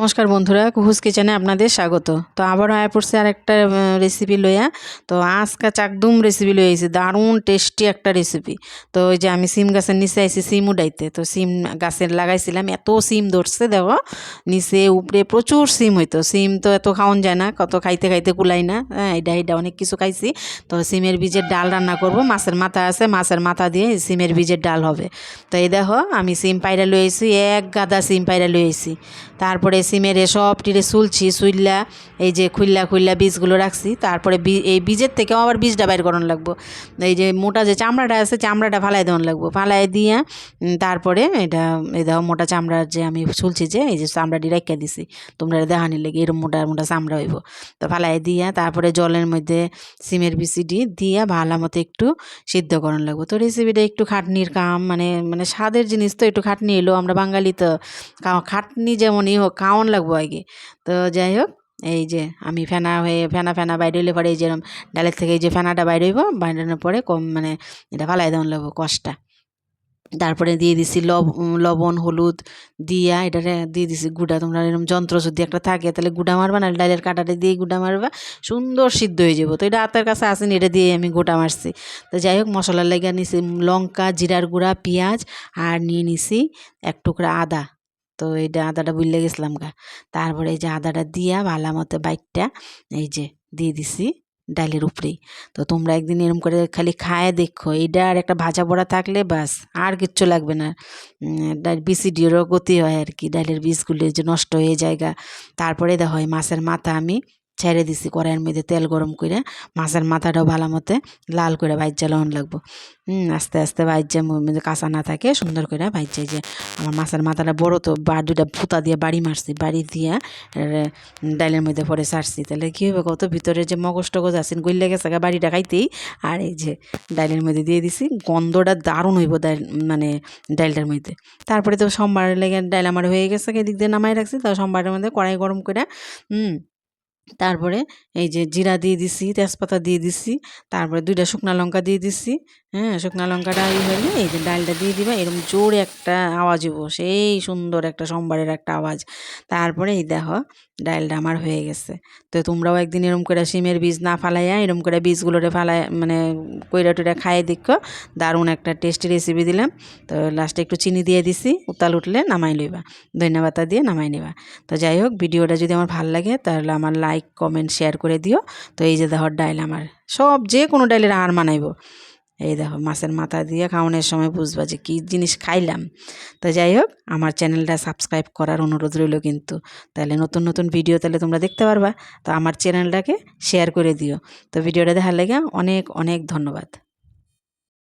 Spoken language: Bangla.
নমস্কার বন্ধুরা, কুহুস কিচেনে আপনাদের স্বাগত। তো আবারও আয় পড়ছে আর একটা রেসিপি লইয়া। তো আজকে চাকদুম রেসিপি লই আইছি, দারুণ টেস্টি একটা রেসিপি তো ওই যে আমি সিম গাছের নিচে আইছি সিম উডাইতে তো সিম গাছের লাগাইছিলাম, এত সিম ধরছে দেখো। নিচে উপরে প্রচুর সিম হইতো। সিম তো এত খাওয়ান যায় না, কত খাইতে খাইতে কুলাই না। হ্যাঁ এটা এটা অনেক কিছু খাইছি। তো সিমের বীজের ডাল রান্না করব। মাছের মাথা আছে, মাছের মাথা দিয়ে সিমের বীজের ডাল হবে। তো এই দেখো, আমি সিম পাইরা লই আইছি, এক গাদা সিম পাইরা লই আইছি। তারপরে সিমের সব টিরে সুলছি, সুইল্লা, এই যে খুইল্লা খুইল্লা বীজগুলো রাখছি। তারপরে এই বীজের থেকেও আবার বীজটা বাইর করানো লাগবো। এই যে মোটা যে চামড়াটা আছে, চামড়াটা ফালাই দেওয়ান লাগবো। ফালাই দিয়ে তারপরে এটা, এই দেখো মোটা চামড়ার যে আমি সুলছি যে, এই যে চামড়াটি রেখে দিছি। তোমরা দেখানি লেগে এরকম মোটা মোটা চামড়া হইব। তো ফালাই দিয়া, তারপরে জলের মধ্যে সিমের বিচিটি দিয়ে ভালো মতো একটু সিদ্ধ করানো লাগবো। তো রেসিপিটা একটু খাটনির কাম মানে মানে স্বাদের জিনিস তো একটু খাটনি এলো আমরা বাঙালি তো, খাটনি যেমনই হোক খাওয়ান লাগবো আগে তো যাই হোক, এই যে আমি ফেনা হয়ে, ফেনা ফেনা বাইরে হইলে পরে এই যেরকম ডালের থেকে এই যে ফেনাটা বাইরে হইব, বাইরানোর পরে কম মানে এটা ফালাই দেওয়ান লাগবো কষটা। তারপরে দিয়ে দিছি লব, লবণ, হলুদ, দিয়া, এটারে দিয়ে দিছি গুঁড়া। তোমরা এরকম যন্ত্র যদি একটা থাকে, তাহলে গুঁড়া মারবা না ডালের কাঁটাটা দিয়ে গুঁড়া মারবা। সুন্দর সিদ্ধ হয়ে যাব। তো এটা হাতের কাছে আসেনি, এটা দিয়ে আমি গোটা মারছি। তো যাই হোক, মশলার লেগে নিছি লঙ্কা, জিরার গুঁড়া, পেঁয়াজ, আর নিয়ে নিছি এক টুকরা আদা। তো এইটা আদাটা বুলে গেছিলাম গা। তারপরে এই যে আদাটা দিয়া ভালো মতো বাইকটা এই যে দিয়ে দিছি ডালের উপরেই তো তোমরা একদিন এরম করে খালি খায় দেখো। এইটা আর একটা ভাজা পোড়া থাকলে বাস আর কিচ্ছু লাগবে না। বিসিডিওরও গতি হয় আর কি। ডালের বীজগুলি যে নষ্ট হয়ে যায়গা তারপরে দেখো হয় মাছের মাথা আমি ছেড়ে দিছি কড়াইয়ের মধ্যে তেল গরম করে। মাছের মাথাটাও ভালো মতে লাল করে ভাজ্যা লন লাগবো। আস্তে আস্তে ভাজ্যা মধ্যে কাঁচা না থাকে, সুন্দর করে ভাজ্যা যে আমার মাছের মাথাটা বড় তো, বা দুটা ফুতা দিয়ে বাড়ি মারছি, বাড়ি দিয়া ডালের মধ্যে পরে ছাড়ছি তাহলে কী হবে কত ভিতরে যে মগজ টগজ আছেন গইলে গেছে বাড়িটা খাইতেই। আর এই যে ডালের মধ্যে দিয়ে দিছি, গন্ধটা দারুণ হইব ডাল মানে ডালটার মধ্যে। তারপরে তো সোমবারের লেগে ডাল আমার হয়ে গেছে, এদিক দিয়ে নামাই রাখছি, তো সোমবারের মধ্যে কড়াই গরম করে, হুম তারপরে এই যে জিরা দিয়ে দিছি, তেজপাতা দিয়ে দিছি, তারপরে দুইটা শুকনা লঙ্কা দিয়ে দিছি হ্যাঁ শুকনা লঙ্কাটা ই হলে এই যে ডালটা দিয়ে দিবা এরকম জোরে একটা আওয়াজ হইব, সেই সুন্দর একটা সোমবারের একটা আওয়াজ। তারপরে এই দেখো, ডালটা আমার হয়ে গেছে। তো তোমরাও একদিন এরম করে সিমের বীজ না ফালাইয়া, এরম করে বীজগুলোরে ফালাই মানে কইরা টইরা খাইয়ে দেখো, দারুণ একটা টেস্টি রেসিপি দিলাম। তো লাস্টে একটু চিনি দিয়ে দিছি, উতাল উঠলে নামাই লইবা ধন্যবাদ দিয়ে নামাই নিবা। তো যাই হোক, ভিডিওটা যদি আমার ভালো লাগে, তাহলে আমার লাইক কমেন্ট শেয়ার করে দিও। তো এই যে দেখো ডাইল আমার সব যে কোনো ডাইলের আর মানাইব। এই দেখো মাছের মাথা দিয়ে খাওয়ানোর সময় বুঝবা যে কী জিনিস খাইলাম। তো যাই হোক, আমার চ্যানেলটা সাবস্ক্রাইব করার অনুরোধ রইল কিন্তু। তাহলে নতুন নতুন ভিডিও তাহলে তোমরা দেখতে পারবা। তো আমার চ্যানেলটাকে শেয়ার করে দিও। তো ভিডিওটা দেখার লাগে অনেক অনেক ধন্যবাদ।